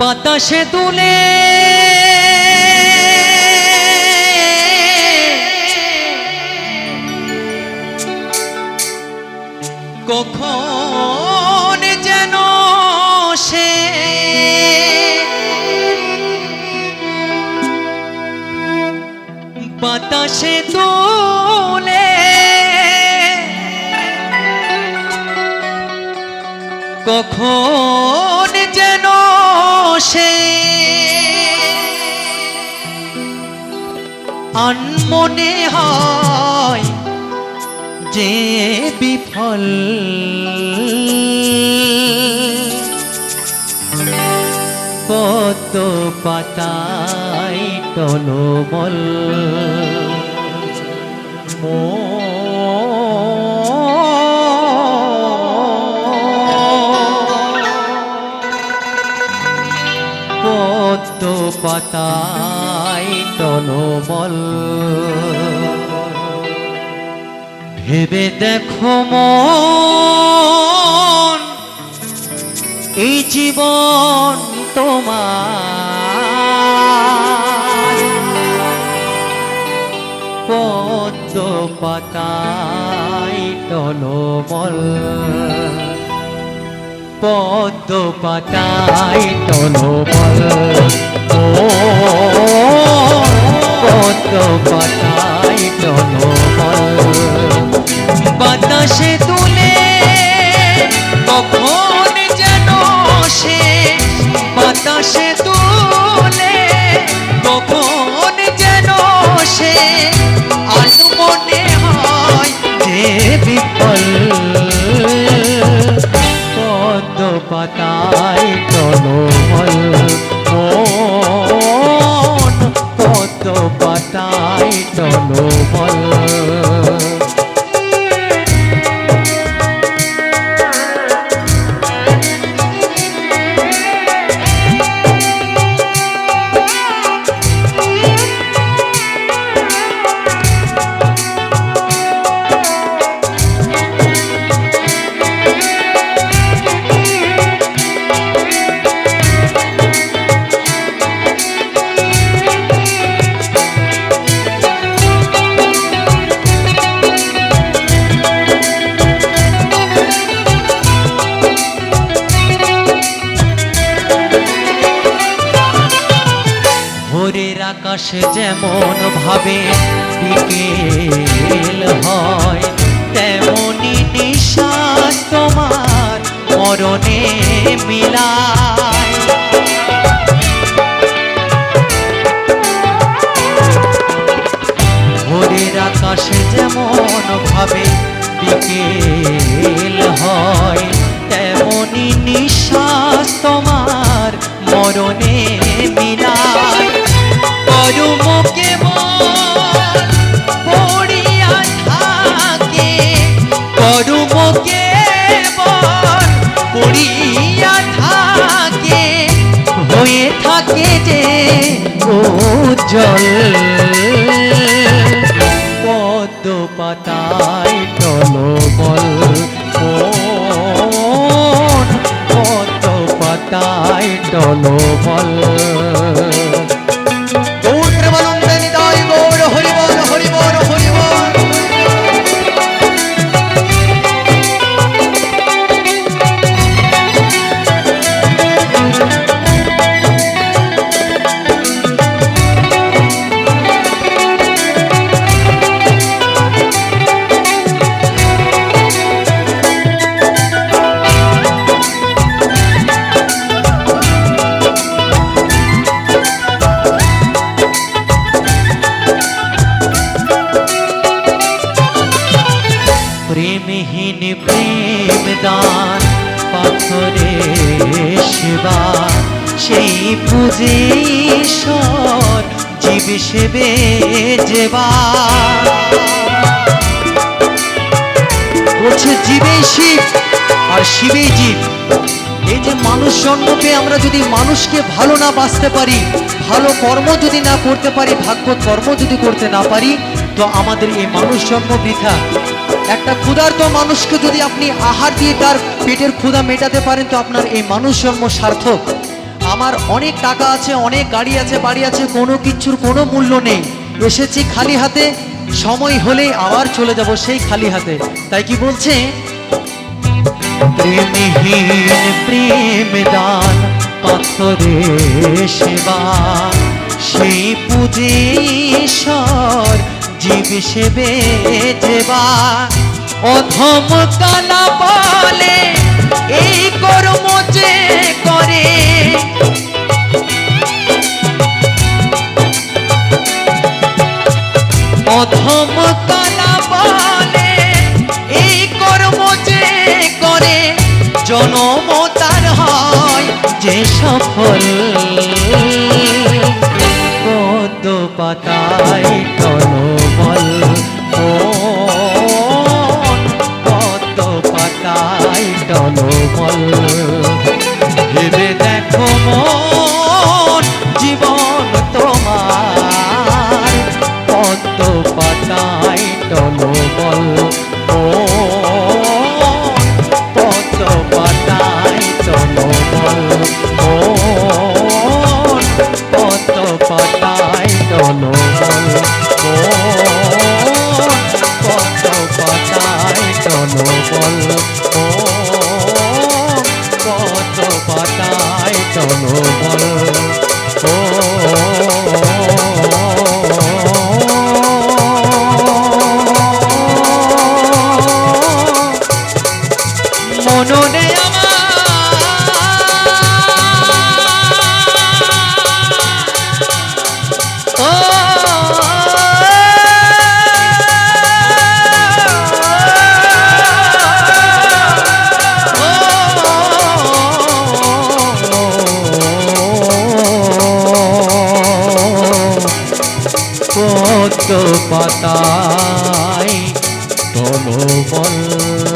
বাতাসে দুলে। কখন যেন সে বাতাসে দুলে। কখন সে আনমনে হয় যে বিফল। পদ্ম পাতায় টলমল পদ্ম পাতায় টলমল ভেবে দেখো মন এই জীবন তোমার। পদ্ম পাতায় টলমল পদ্ম পাতায় টলমল ও পদ্ম পাতায় টলমল বাতাসে তুলে আকাশে যেমন ভাবে বিকেল হয়, তেমনি নিঃশ্বাস তোমার মরণে মিলায়। ভোরের আকাশে যেমন ভাবে বিকেল হয়, তেমনি নিঃশ্বাস উজ্জ্বল পদ্ম পাতায় টলমল পদ্ম পাতায় টলমল সেই পুজে ঈশ্বর জীব সেবে যেবা। বলছে জীবেই শিব আর শিবেই জীব। এই যে মানুষ জন্ম পেয়ে আমরা যদি মানুষকে ভালো না বাঁচতে পারি, ভালো কর্ম যদি না করতে পারি, ভাগ্য কর্ম যদি করতে না পারি, তো আমাদের এই মানুষ জন্ম বৃথা। একটা ক্ষুধার্ত মানুষকে যদি আপনি আহার দিয়ে তার পেটের ক্ষুধা মেটাতে পারেন, তো আপনার এই মানুষ জন্ম সার্থক। আমার অনেক টাকা আছে, অনেক গাড়ি আছে, বাড়ি আছে, কোনো কিছুর কোনো মূল্য নেই। এসেছি খালি হাতে, সময় হলেই আবার চলে যাব সেই খালি হাতে। তাই কি বলছে? প্রেমহীন প্রেম পাথরে সেবা সেই পুজে ঈশ্বর জীব সেবে যেবা অধম কালা করে জনম তার হয় যে সফল। পদ্ম পাতায় পাতায় পদ্ম পাতায় তলবল